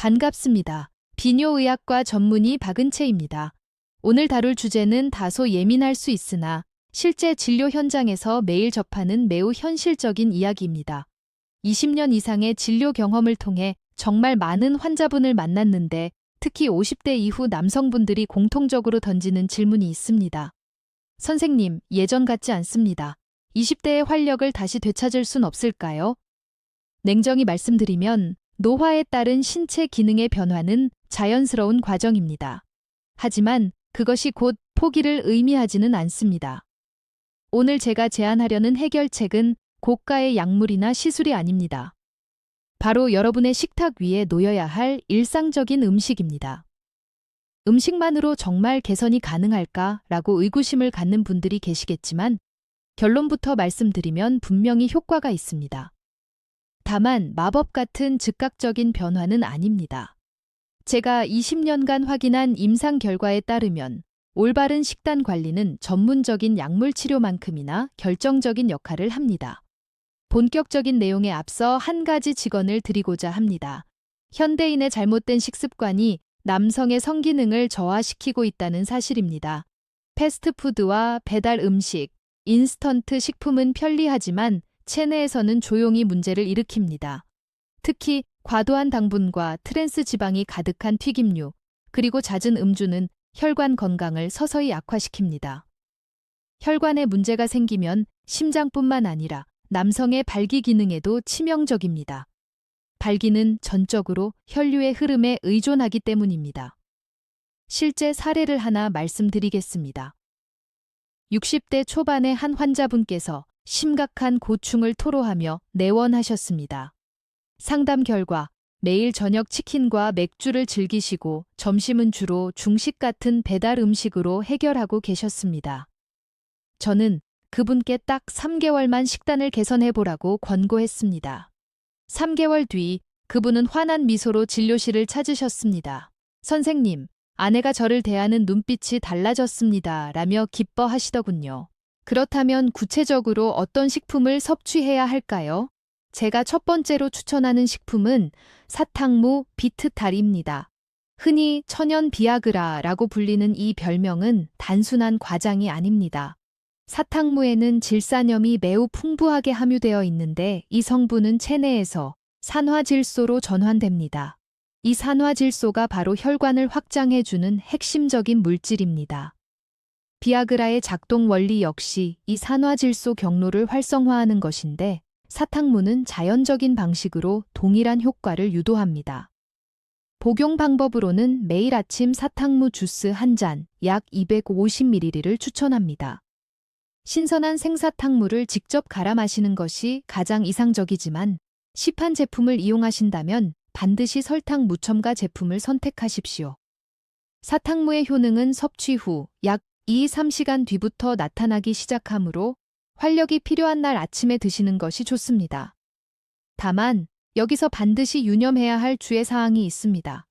반갑습니다. 비뇨의학과 전문의 박은채입니다. 오늘 다룰 주제는 다소 예민할 수 있으나 실제 진료 현장에서 매일 접하는 매우 현실적인 이야기입니다. 20년 이상의 진료 경험을 통해 정말 많은 환자분을 만났는데 특히 50대 이후 남성분들이 공통적으로 던지는 질문이 있습니다. 선생님, 예전 같지 않습니다. 20대의 활력을 다시 되찾을 순 없을까요? 냉정히 말씀드리면 노화에 따른 신체 기능의 변화는 자연스러운 과정입니다. 하지만 그것이 곧 포기를 의미하지는 않습니다. 오늘 제가 제안하려는 해결책은 고가의 약물이나 시술이 아닙니다. 바로 여러분의 식탁 위에 놓여야 할 일상적인 음식입니다. 음식만으로 정말 개선이 가능할까 라고 의구심을 갖는 분들이 계시겠지만 결론부터 말씀드리면 분명히 효과가 있습니다. 다만 마법 같은 즉각적인 변화는 아닙니다. 제가 20년간 확인한 임상 결과에 따르면 올바른 식단 관리는 전문적인 약물 치료만큼이나 결정적인 역할을 합니다. 본격적인 내용에 앞서 한 가지 직언을 드리고자 합니다. 현대인의 잘못된 식습관이 남성의 성기능을 저하시키고 있다는 사실입니다. 패스트푸드와 배달 음식, 인스턴트 식품은 편리하지만 체내에서는 조용히 문제를 일으킵니다. 특히 과도한 당분과 트랜스 지방이 가득한 튀김류, 그리고 잦은 음주는 혈관 건강을 서서히 악화시킵니다. 혈관에 문제가 생기면 심장뿐만 아니라 남성의 발기 기능에도 치명적입니다. 발기는 전적으로 혈류의 흐름에 의존하기 때문입니다. 실제 사례를 하나 말씀드리겠습니다. 60대 초반의 한 환자분께서 심각한 고충을 토로하며 내원하셨습니다. 상담 결과 매일 저녁 치킨과 맥주를 즐기시고 점심은 주로 중식 같은 배달 음식으로 해결하고 계셨습니다. 저는 그분께 딱 3개월만 식단을 개선해 보라고 권고했습니다. 3개월 뒤 그분은 환한 미소로 진료실을 찾으셨습니다. 선생님, 아내가 저를 대하는 눈빛이 달라졌습니다. 라며 기뻐하시더군요. 그렇다면 구체적으로 어떤 식품을 섭취해야 할까요? 제가 첫 번째로 추천하는 식품은 사탕무 비트달입니다. 흔히 천연 비아그라라고 불리는 이 별명은 단순한 과장이 아닙니다. 사탕무에는 질산염이 매우 풍부하게 함유되어 있는데 이 성분은 체내에서 산화질소로 전환됩니다. 이 산화질소가 바로 혈관을 확장해주는 핵심적인 물질입니다. 비아그라의 작동 원리 역시 이 산화질소 경로를 활성화하는 것인데 사탕무는 자연적인 방식으로 동일한 효과를 유도합니다. 복용 방법으로는 매일 아침 사탕무 주스 한 잔, 약 250ml를 추천합니다. 신선한 생사탕물을 직접 갈아 마시는 것이 가장 이상적이지만 시판 제품을 이용하신다면 반드시 설탕 무첨가 제품을 선택하십시오. 사탕무의 효능은 섭취 후 약 2-3시간 뒤부터 나타나기 시작하므로 활력이 필요한 날 아침에 드시는 것이 좋습니다. 다만 여기서 반드시 유념해야 할 주의 사항이 있습니다.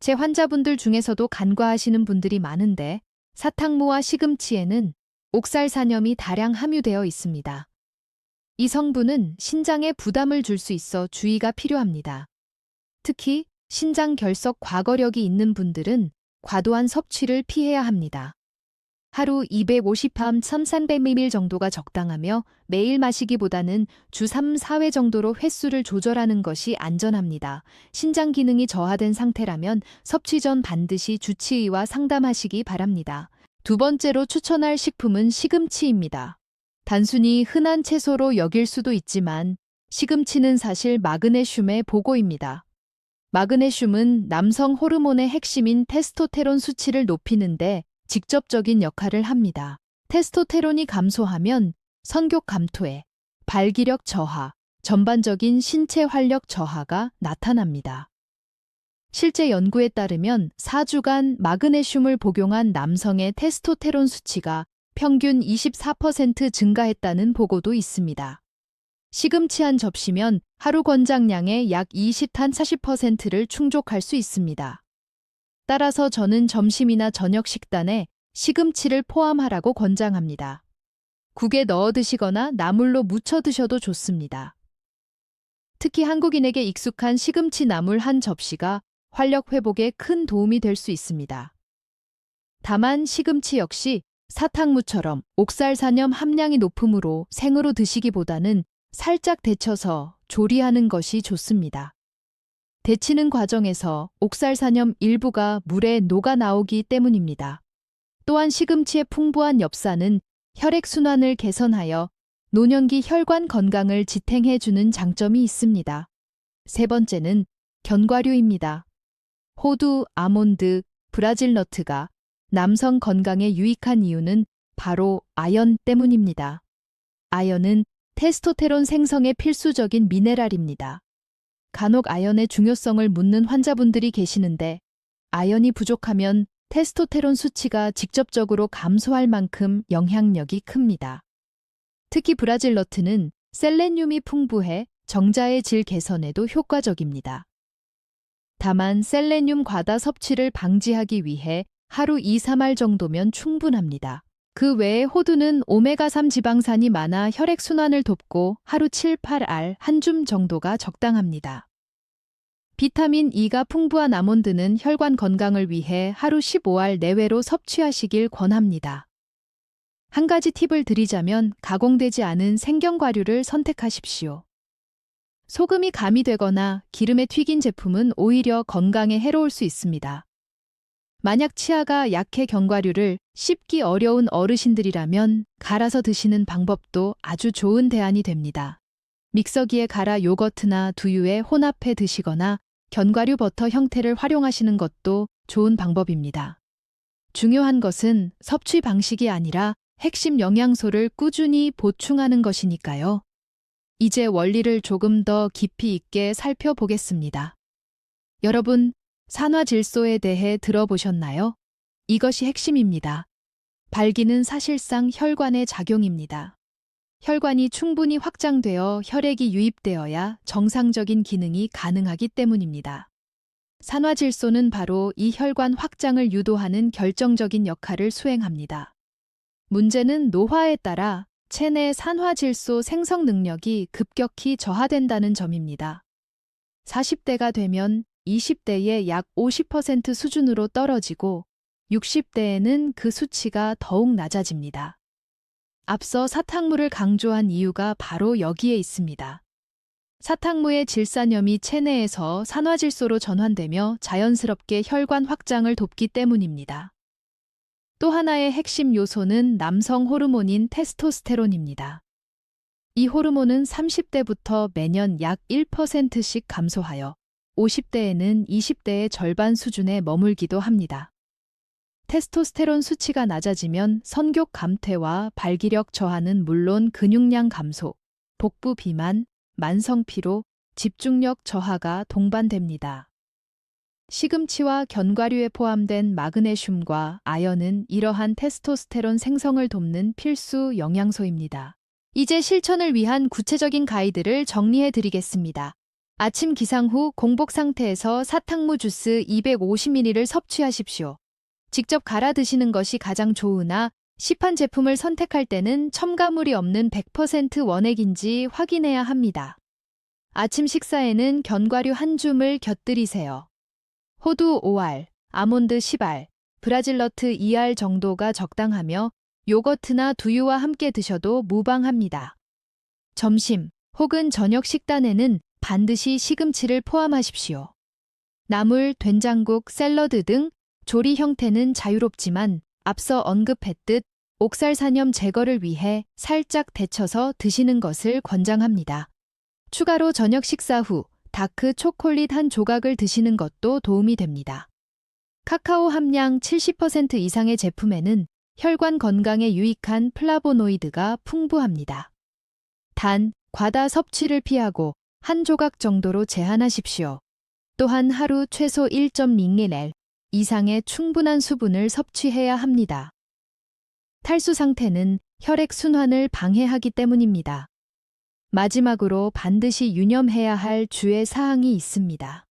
제 환자분들 중에서도 간과하시는 분들이 많은데 사탕무와 시금치에는 옥살산염이 다량 함유되어 있습니다. 이 성분은 신장에 부담을 줄 수 있어 주의가 필요합니다. 특히 신장 결석 과거력이 있는 분들은 과도한 섭취를 피해야 합니다. 하루 250함 3-300ml 정도가 적당하며 매일 마시기보다는 주 3, 4회 정도로 횟수를 조절하는 것이 안전합니다. 신장 기능이 저하된 상태라면 섭취 전 반드시 주치의와 상담하시기 바랍니다. 두 번째로 추천할 식품은 시금치입니다. 단순히 흔한 채소로 여길 수도 있지만 시금치는 사실 마그네슘의 보고입니다. 마그네슘은 남성 호르몬의 핵심인 테스토테론 수치를 높이는데 직접적인 역할을 합니다. 테스토테론이 감소하면 성욕 감퇴, 발기력 저하, 전반적인 신체 활력 저하가 나타납니다. 실제 연구에 따르면 4주간 마그네슘을 복용한 남성의 테스토테론 수치가 평균 24% 증가했다는 보고도 있습니다. 시금치 한 접시면 하루 권장량의 약 20한 40%를 충족할 수 있습니다. 따라서 저는 점심이나 저녁 식단에 시금치를 포함하라고 권장합니다. 국에 넣어 드시거나 나물로 무쳐 드셔도 좋습니다. 특히 한국인에게 익숙한 시금치 나물 한 접시가 활력 회복에 큰 도움이 될 수 있습니다. 다만 시금치 역시 사탕무처럼 옥살산염 함량이 높으므로 생으로 드시기보다는 살짝 데쳐서 조리하는 것이 좋습니다. 데치는 과정에서 옥살산염 일부가 물에 녹아 나오기 때문입니다. 또한 시금치의 풍부한 엽산은 혈액순환을 개선하여 노년기 혈관 건강을 지탱해주는 장점이 있습니다. 세 번째는 견과류입니다. 호두, 아몬드, 브라질 너트가 남성 건강에 유익한 이유는 바로 아연 때문입니다. 아연은 테스토테론 생성에 필수적인 미네랄입니다. 간혹 아연의 중요성을 묻는 환자분들이 계시는데 아연이 부족하면 테스토테론 수치가 직접적으로 감소할 만큼 영향력이 큽니다. 특히 브라질 너트는 셀레늄이 풍부해 정자의 질 개선에도 효과적입니다. 다만 셀레늄 과다 섭취를 방지하기 위해 하루 2, 3알 정도면 충분합니다. 그 외에 호두는 오메가3 지방산이 많아 혈액순환을 돕고 하루 7, 8알 한 줌 정도가 적당합니다. 비타민 E가 풍부한 아몬드는 혈관 건강을 위해 하루 15알 내외로 섭취하시길 권합니다. 한 가지 팁을 드리자면 가공되지 않은 생경과류를 선택하십시오. 소금이 가미되거나 기름에 튀긴 제품은 오히려 건강에 해로울 수 있습니다. 만약 치아가 약해 견과류를 씹기 어려운 어르신들이라면 갈아서 드시는 방법도 아주 좋은 대안이 됩니다. 믹서기에 갈아 요거트나 두유에 혼합해 드시거나 견과류 버터 형태를 활용하시는 것도 좋은 방법입니다. 중요한 것은 섭취 방식이 아니라 핵심 영양소를 꾸준히 보충하는 것이니까요. 이제 원리를 조금 더 깊이 있게 살펴보겠습니다. 여러분, 산화 질소에 대해 들어보셨나요? 이것이 핵심입니다. 발기는 사실상 혈관의 작용입니다. 혈관이 충분히 확장되어 혈액이 유입되어야 정상적인 기능이 가능하기 때문입니다. 산화질소는 바로 이 혈관 확장을 유도하는 결정적인 역할을 수행합니다. 문제는 노화에 따라 체내 산화질소 생성 능력이 급격히 저하된다는 점입니다. 40대가 되면 20대의 약 50% 수준으로 떨어지고 60대에는 그 수치가 더욱 낮아집니다. 앞서 사탕물을 강조한 이유가 바로 여기에 있습니다. 사탕무의 질산염이 체내에서 산화질소로 전환되며 자연스럽게 혈관 확장을 돕기 때문입니다. 또 하나의 핵심 요소는 남성 호르몬인 테스토스테론입니다. 이 호르몬은 30대부터 매년 약 1%씩 감소하여 50대에는 20대의 절반 수준에 머물기도 합니다. 테스토스테론 수치가 낮아지면 선교 감퇴와 발기력 저하는 물론 근육량 감소, 복부 비만, 만성 피로, 집중력 저하가 동반됩니다. 시금치와 견과류에 포함된 마그네슘과 아연은 이러한 테스토스테론 생성을 돕는 필수 영양소입니다. 이제 실천을 위한 구체적인 가이드를 정리해 드리겠습니다. 아침 기상 후 공복 상태에서 사탕무 주스 250ml를 섭취하십시오. 직접 갈아 드시는 것이 가장 좋으나 시판 제품을 선택할 때는 첨가물이 없는 100% 원액인지 확인해야 합니다. 아침 식사에는 견과류 한 줌을 곁들이세요. 호두 5알, 아몬드 10알, 브라질너트 2알 정도가 적당하며 요거트나 두유와 함께 드셔도 무방합니다. 점심 혹은 저녁 식단에는 반드시 시금치를 포함하십시오. 나물, 된장국, 샐러드 등 조리 형태는 자유롭지만 앞서 언급했듯 옥살 산염 제거를 위해 살짝 데쳐서 드시는 것을 권장합니다. 추가로 저녁 식사 후 다크 초콜릿 한 조각을 드시는 것도 도움이 됩니다. 카카오 함량 70% 이상의 제품에는 혈관 건강에 유익한 플라보노이드가 풍부합니다. 단, 과다 섭취를 피하고 한 조각 정도로 제한하십시오. 또한 하루 최소 1.0ml 이상의 충분한 수분을 섭취해야 합니다. 탈수 상태는 혈액 순환을 방해하기 때문입니다. 마지막으로 반드시 유념해야 할 주의 사항이 있습니다.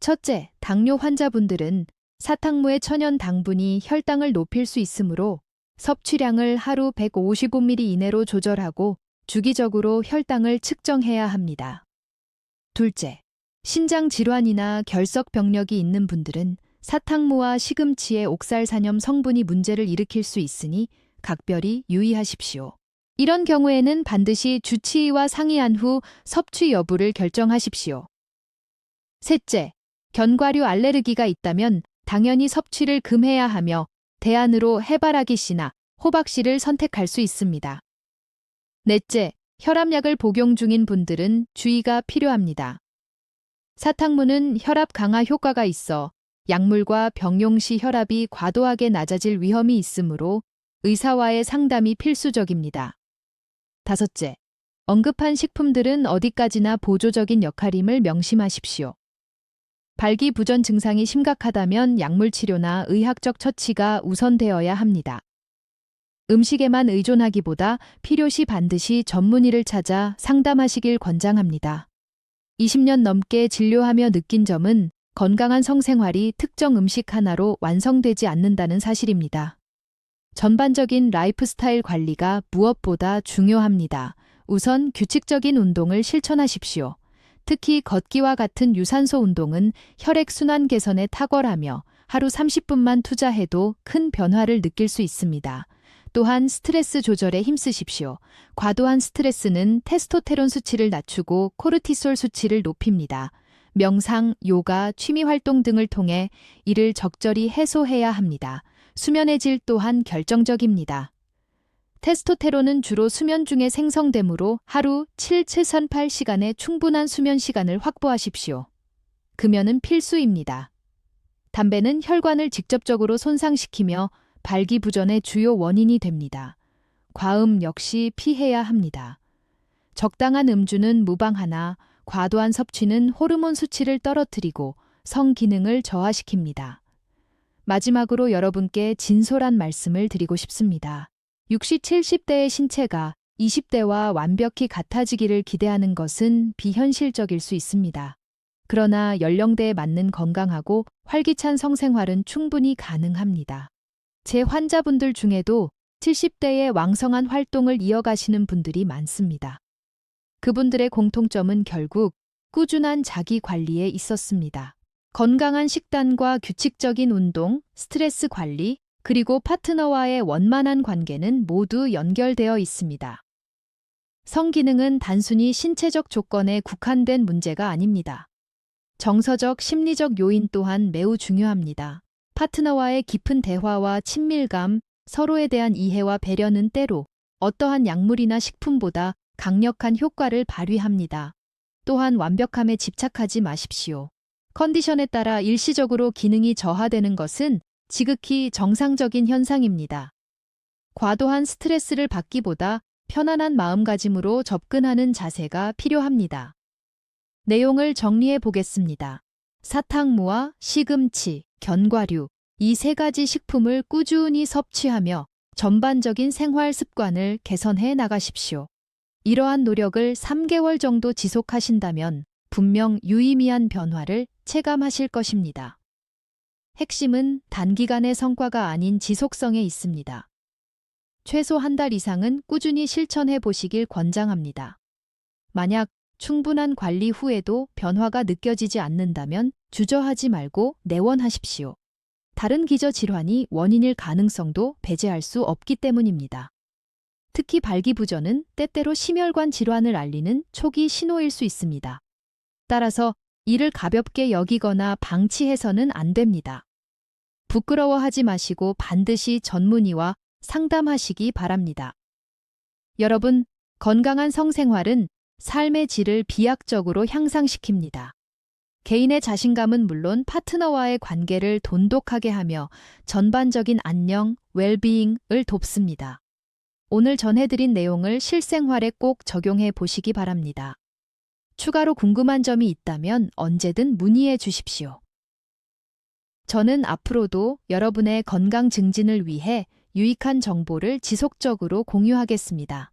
첫째, 당뇨 환자분들은 사탕무의 천연 당분이 혈당을 높일 수 있으므로 섭취량을 하루 155ml 이내로 조절하고 주기적으로 혈당을 측정해야 합니다. 둘째, 신장 질환이나 결석 병력이 있는 분들은 사탕무와 시금치의 옥살산염 성분이 문제를 일으킬 수 있으니 각별히 유의하십시오. 이런 경우에는 반드시 주치의와 상의한 후 섭취 여부를 결정하십시오. 셋째, 견과류 알레르기가 있다면 당연히 섭취를 금해야 하며 대안으로 해바라기 씨나 호박 씨를 선택할 수 있습니다. 넷째, 혈압약을 복용 중인 분들은 주의가 필요합니다. 사탕무는 혈압 강화 효과가 있어 약물과 병용 시 혈압이 과도하게 낮아질 위험이 있으므로 의사와의 상담이 필수적입니다. 다섯째, 언급한 식품들은 어디까지나 보조적인 역할임을 명심하십시오. 발기부전 증상이 심각하다면 약물 치료나 의학적 처치가 우선되어야 합니다. 음식에만 의존하기보다 필요시 반드시 전문의를 찾아 상담하시길 권장합니다. 20년 넘게 진료하며 느낀 점은 건강한 성생활이 특정 음식 하나로 완성되지 않는다는 사실입니다. 전반적인 라이프 스타일 관리가 무엇보다 중요합니다. 우선 규칙적인 운동을 실천하십시오. 특히 걷기와 같은 유산소 운동은 혈액순환 개선에 탁월하며 하루 30분만 투자해도 큰 변화를 느낄 수 있습니다. 또한 스트레스 조절에 힘쓰십시오. 과도한 스트레스는 테스토테론 수치를 낮추고 코르티솔 수치를 높입니다. 명상, 요가, 취미 활동 등을 통해 이를 적절히 해소해야 합니다. 수면의 질 또한 결정적입니다. 테스토테론은 주로 수면 중에 생성되므로 하루 7, 7선 8시간의 충분한 수면 시간을 확보하십시오. 금연은 필수입니다. 담배는 혈관을 직접적으로 손상시키며 발기부전의 주요 원인이 됩니다. 과음 역시 피해야 합니다. 적당한 음주는 무방하나 과도한 섭취는 호르몬 수치를 떨어뜨리고 성 기능을 저하시킵니다. 마지막으로 여러분께 진솔한 말씀을 드리고 싶습니다. 60, 70대의 신체가 20대와 완벽히 같아지기를 기대하는 것은 비현실적일 수 있습니다. 그러나 연령대에 맞는 건강하고 활기찬 성생활은 충분히 가능합니다. 제 환자분들 중에도 70대의 왕성한 활동을 이어가시는 분들이 많습니다. 그분들의 공통점은 결국 꾸준한 자기 관리에 있었습니다. 건강한 식단과 규칙적인 운동, 스트레스 관리, 그리고 파트너와의 원만한 관계는 모두 연결되어 있습니다. 성기능은 단순히 신체적 조건에 국한된 문제가 아닙니다. 정서적, 심리적 요인 또한 매우 중요합니다. 파트너와의 깊은 대화와 친밀감, 서로에 대한 이해와 배려는 때로 어떠한 약물이나 식품보다 강력한 효과를 발휘합니다. 또한 완벽함에 집착하지 마십시오. 컨디션에 따라 일시적으로 기능이 저하되는 것은 지극히 정상적인 현상입니다. 과도한 스트레스를 받기보다 편안한 마음가짐으로 접근하는 자세가 필요합니다. 내용을 정리해 보겠습니다. 사탕무와 시금치, 견과류, 이 세 가지 식품을 꾸준히 섭취하며 전반적인 생활 습관을 개선해 나가십시오. 이러한 노력을 3개월 정도 지속하신다면 분명 유의미한 변화를 체감하실 것입니다. 핵심은 단기간의 성과가 아닌 지속성에 있습니다. 최소 한 달 이상은 꾸준히 실천해 보시길 권장합니다. 만약 충분한 관리 후에도 변화가 느껴지지 않는다면 주저하지 말고 내원하십시오. 다른 기저 질환이 원인일 가능성도 배제할 수 없기 때문입니다. 특히 발기부전은 때때로 심혈관 질환을 알리는 초기 신호일 수 있습니다. 따라서 이를 가볍게 여기거나 방치해서는 안 됩니다. 부끄러워하지 마시고 반드시 전문의와 상담하시기 바랍니다. 여러분, 건강한 성생활은 삶의 질을 비약적으로 향상시킵니다. 개인의 자신감은 물론 파트너와의 관계를 돈독하게 하며 전반적인 안녕, 웰비잉을 돕습니다. 오늘 전해드린 내용을 실생활에 꼭 적용해 보시기 바랍니다. 추가로 궁금한 점이 있다면 언제든 문의해 주십시오. 저는 앞으로도 여러분의 건강 증진을 위해 유익한 정보를 지속적으로 공유하겠습니다.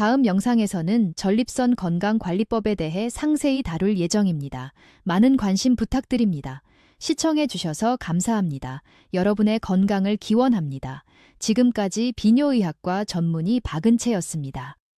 다음 영상에서는 전립선 건강관리법에 대해 상세히 다룰 예정입니다. 많은 관심 부탁드립니다. 시청해 주셔서 감사합니다. 여러분의 건강을 기원합니다. 지금까지 비뇨의학과 전문의 박은채였습니다.